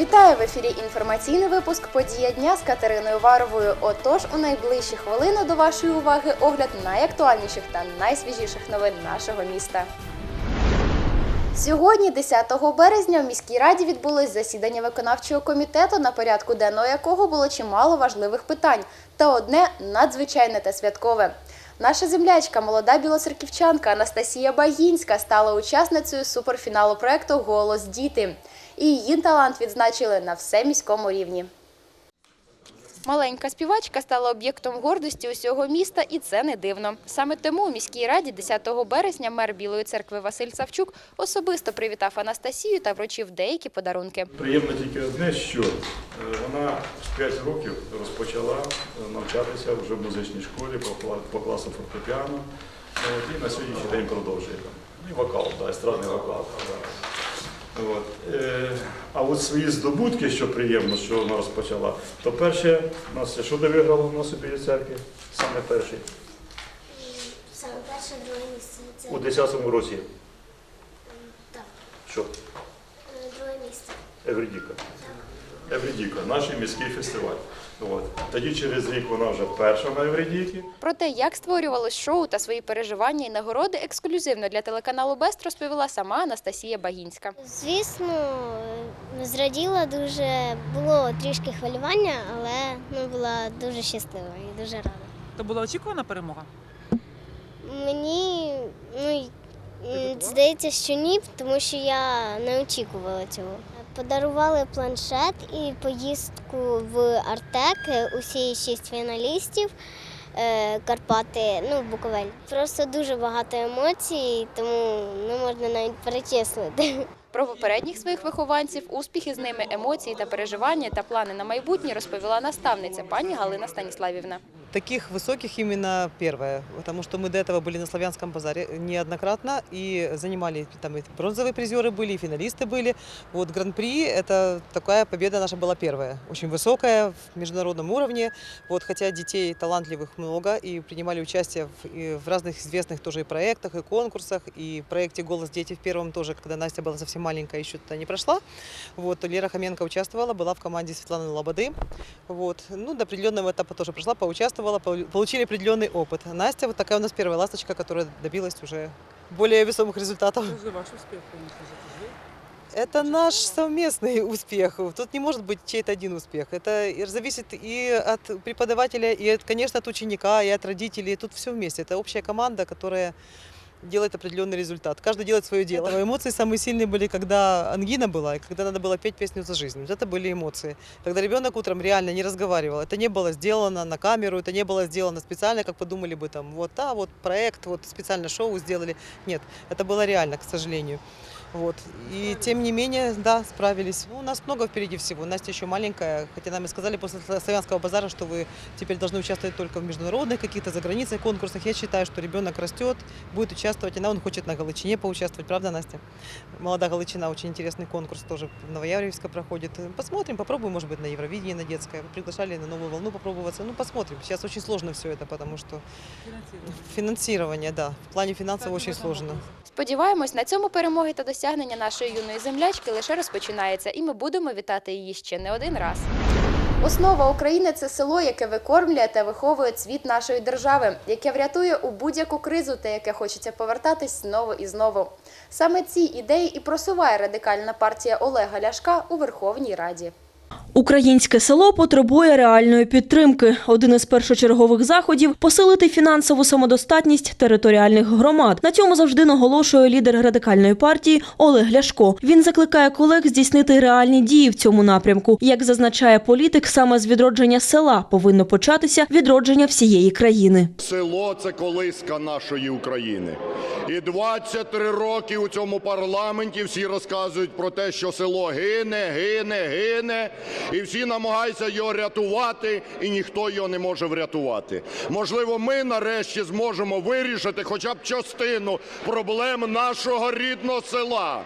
Вітаю в ефірі інформаційний випуск Подія дня з Катериною Варовою. Отож, у найближчі хвилини до вашої уваги огляд найактуальніших та найсвіжіших новин нашого міста. Сьогодні, 10 березня, в міській раді відбулось засідання виконавчого комітету, на порядку денного якого було чимало важливих питань, та одне надзвичайне та святкове. Наша землячка, молода білоцерківчанка Анастасія Багінська стала учасницею суперфіналу проекту Голос діти. І її талант відзначили на всеміському рівні. Маленька співачка стала об'єктом гордості усього міста, і це не дивно. Саме тому у міській раді 10 березня мер Білої церкви Василь Савчук особисто привітав Анастасію та вручив деякі подарунки. Приємно тільки одне, що е, вона з 5 років розпочала е, навчатися вже в музичній школі по, кла- по класу фортепіано. І на сьогоднішній день продовжує там. І вокал, да, естрадний вокал. Да. От. Е, а от свої здобутки, що приємно, що вона розпочала, то перше, у нас що де виграла в нас у Білій церкві? Саме перший. Саме перше друге місце. Це У 10-му році. так, Що? е, друге місце. Евредіка. Евредіка, наш міський фестиваль. От. Тоді через рік вона вже перша на Евредікі. Про те, як створювалось шоу та свої переживання і нагороди, ексклюзивно для телеканалу Бест розповіла сама Анастасія Багінська. Звісно, зраділа дуже, було трішки хвилювання, але ну, була дуже щаслива і дуже рада. То була очікувана перемога? Мені ну, м, здається, що ні, тому що я не очікувала цього. Подарували планшет і поїздку в Артек усі шість фіналістів. е, Карпати, ну, Буковель. Просто дуже багато емоцій, тому не можна навіть перечислити. Про попередніх своїх вихованців, успіхи з ними, емоції та переживання та плани на майбутнє розповіла наставниця пані Галина Станіславівна. Таких высоких именно первое, потому что мы до этого были на Славянском базаре неоднократно и занимали, там и бронзовые призеры были, и финалисты были. Вот гран-при, это такая победа наша была первая, очень высокая в международном уровне. Вот, хотя детей талантливых много и принимали участие в, и в разных известных тоже и проектах, и конкурсах, и в проекте «Голос дети» в первом тоже, когда Настя была совсем маленькая, еще туда не прошла. Вот, Лера Хоменко участвовала, была в команде Светланы Лободы. Вот. Ну, до определенного этапа тоже прошла, поучаствовала, полу- получили определенный опыт. Настя вот такая у нас первая ласточка, которая добилась уже более весомых результатов. Дуже ваш успіх, конечно же. Это наш совместный успех. Тут не может быть чей-то один успех. Это и зависит и от преподавателя, и, от, конечно, от ученика, и от родителей. Тут все вместе. Это общая команда, которая делает определенный результат. Каждый делает свое дело. Эмоции самые сильные были, когда ангина была, и когда надо было петь песню за жизнь. Вот это были эмоции. Когда ребенок утром реально не разговаривал. Это не было сделано на камеру, это не было сделано специально, как подумали бы там, вот, а, вот проект, вот специально шоу сделали. Нет, это было реально, к сожалению. Вот. И тем не менее, да, справились. Ну, у нас много впереди всего. Настя еще маленькая, хотя нам и сказали после Сла- славянского базара, что вы теперь должны участвовать только в международных каких-то за границей конкурсах. Я считаю, что ребенок растет, будет участвовать. Она он хочет на Галичине поучаствовать, правда, Настя? Молодая Галичина, очень интересный конкурс тоже в Новоявревске проходит. Посмотрим, попробуем, может быть, на Евровидении, на детское. Приглашали на новую волну попробоваться. Ну, посмотрим. Сейчас очень сложно все это, потому что Фінансування. финансирование, да, в плане финансов очень сложно. Сподіваємось, на цьому перемоги та досягнення нашої юної землячки лише розпочинається, і ми будемо вітати її ще не один раз. Основа України це село, яке викормлює та виховує цвіт нашої держави, яке врятує у будь-яку кризу та яке хочеться повертатись знову і знову. Саме ці ідеї і просуває радикальна партія Олега Ляшка у Верховній Раді. Українське село потребує реальної підтримки. Один із першочергових заходів посилити фінансову самодостатність територіальних громад. На цьому завжди наголошує лідер радикальної партії Олег Ляшко. Він закликає колег здійснити реальні дії в цьому напрямку. Як зазначає політик, саме з відродження села повинно початися відродження всієї країни. Село це колиска нашої України. І 23 роки у цьому парламенті всі розказують про те, що село гине, гине, гине, і всі намагаються його рятувати, і ніхто його не може врятувати. Можливо, ми нарешті зможемо вирішити хоча б частину проблем нашого рідного села.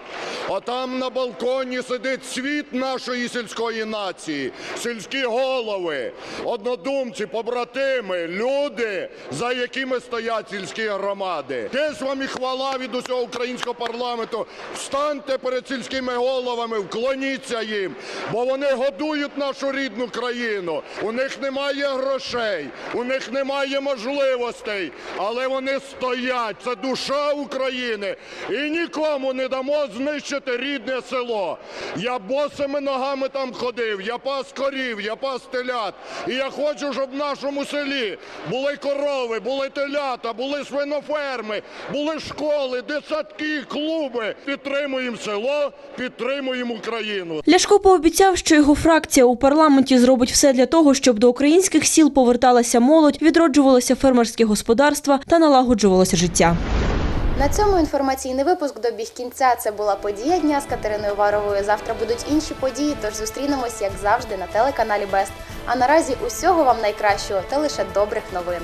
А там на балконі сидить світ нашої сільської нації, сільські голови, однодумці, побратими, люди, за якими стоять сільські громади. Десь вам і хвала від усього українського парламенту. Встаньте перед сільськими головами, вклоніться їм, бо вони годують нашу рідну країну. У них немає грошей, у них немає можливостей, але вони стоять. Це душа України. І нікому не дамо знищити рідне село. Я босими ногами там ходив, я пас корів, я пас телят. І я хочу, щоб в нашому селі були корови, були телята, були свиноферми, були школи, дитсадки, клуби. Підтримуємо село, підтримуємо Україну. Ляшко пообіцяв, що його фракція у парламенті зробить все для того, щоб до українських сіл поверталася молодь, відроджувалося фермерське господарства та налагоджувалося життя. На цьому інформаційний випуск добіг кінця. Це була подія дня з Катериною Варовою. Завтра будуть інші події, тож зустрінемось, як завжди, на телеканалі Бест. А наразі усього вам найкращого та лише добрих новин.